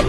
Hello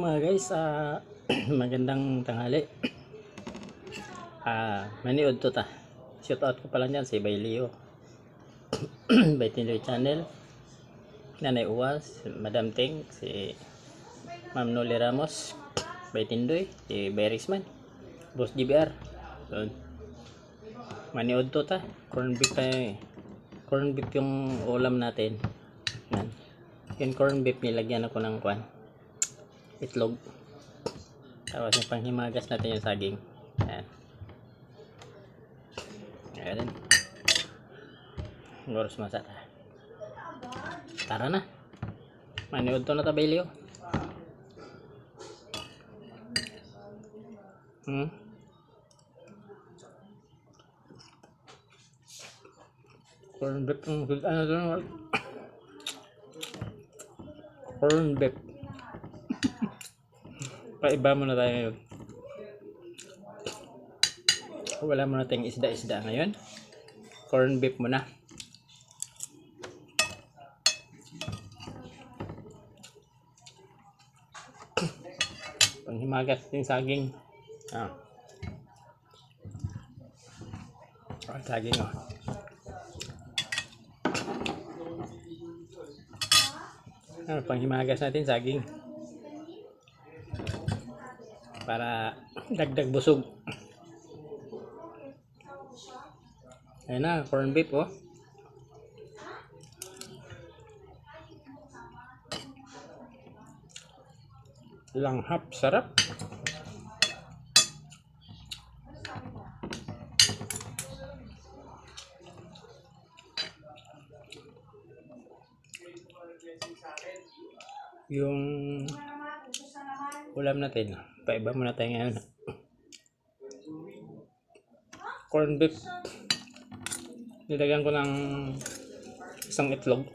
mga guys, ah magandang tanghali. Ah, maniod to ta. Shout out ko pala niyan si Bailio. Baitiloy Channel. Nanay Uwas, Madam Ting, si Ma'am Noli Ramos, Baitindoy, si Berisman, Boss GBR. Yun. Maniod to ta. Corn beef tayo eh. Corn beef yung ulam natin. Yan. Yung corn beef nilagyan ako ng kwan itlog. Tapos yung panghimagas natin yung saging. Ayan. Ayan. Goros masata. Tara na. Maniod to na tabelyo. Hmm? Corn beef. Ano to? Corn beef. Paiba muna tayo ngayon. Wala muna tayong isda-isda ngayon. Corn beef muna. Panghimagas yung saging. Ah. Oh, saging oh. Ah, panghimagas natin saging para dagdag busog. Ayan na, corn beef oh. Langhap, sarap. Yung ulam natin. Paiba muna tayo ngayon. Corn beef. Nilagyan ko ng isang itlog.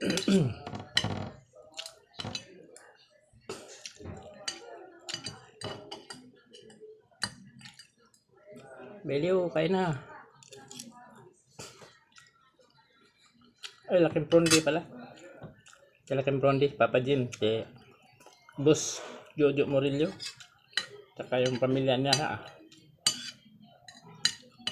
Beliw, kain na. Ay, laking prondi pala. Kaya laking prondi, Papa Jim, si Boss Jojo Morillo. Tsaka yung pamilya niya ha.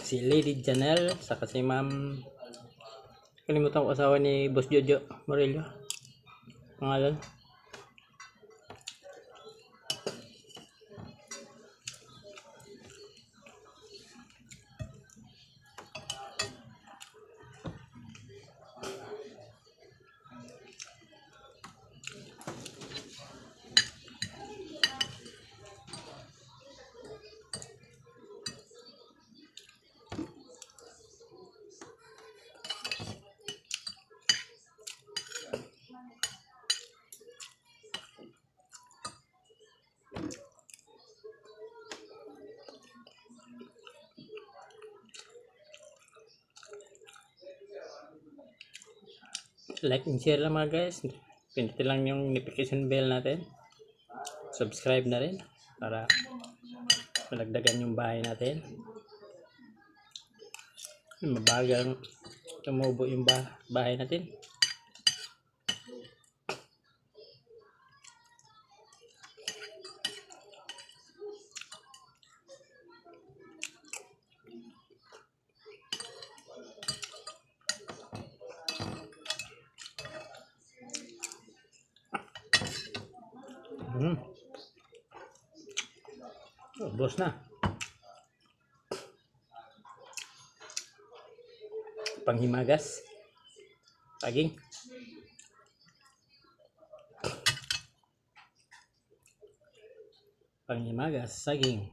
Si Lady Janelle, saka si Ma'am Kalimutan ko asawa ni Boss Jojo Morillo. Pangalan. Like and share lang mga guys. Pindutin lang yung notification bell natin. Subscribe na rin para malagdagan yung bahay natin. Mabagang tumubo yung ba- bahay natin Hmm. Oh, boss na. Panghimagas. Saging. Panghimagas, saging.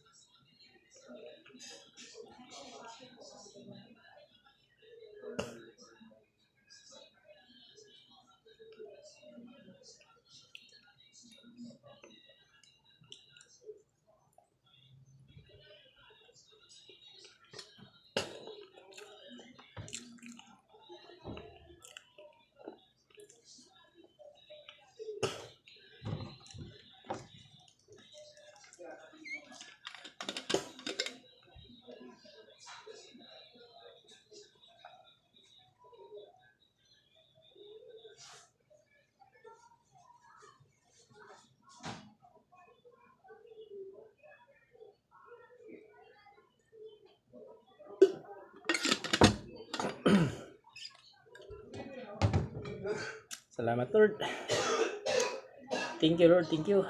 Salamat Lord. Thank you Lord, thank you.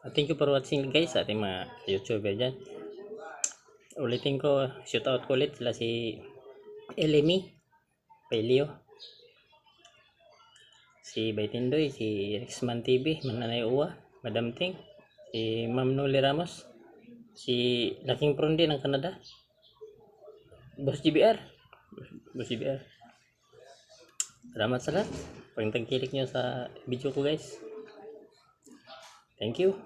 Uh, Thank you for watching guys sa ating mga YouTuber dyan. Ulitin ko, shout out ko ulit sila si Elemi, Pelio, si Baitindoy, si Rexman TV, Mananay Uwa, Madam Ting, si Ma'am Noli Ramos, si Laking Prondi ng Canada, Boss GBR, Boss GBR. Salamat sa lahat. Pagtangkilik nyo sa video ko guys. Thank you.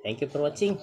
Thank you for watching.